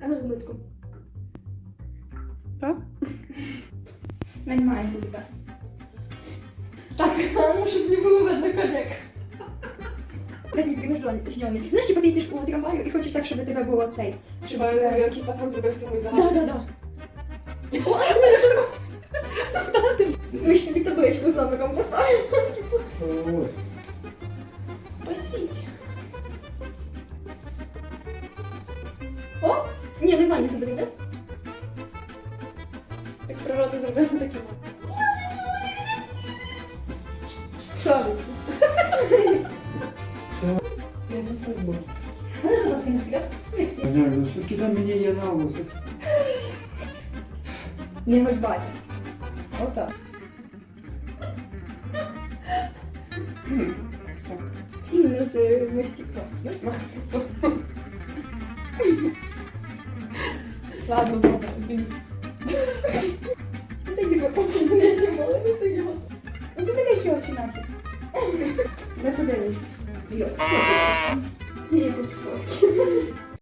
А ну змитку. Так? Наймаємо тебе. Так, а ну, щоб не було видно колек. Жньоний. Знаєш, типа ти йдеш у трамваю і хочеш так, щоб тебе було цей. Щоб... Хіба якийсь пацан зробив цьому і Да, загадку? да, да. О, а ну, що таке? Ставте. Ми ж тобі табличку з номером поставимо. Ось. Спасіть. О! Ні, нормально себе зробити. Як природа зробила такі. Ставиться. Я не пойму. А не солодкий на слід. Понятно, ну що кида мені є на вуси. Не гольбайтесь. Отак. Ну, з мистецтва. Марксистом. Ладно, добре, дивіться. Та ніби посильне не мали, не серйозно. Ну, це таке очі нафіг. Не подивитися. Йо. Ні, тут фотки.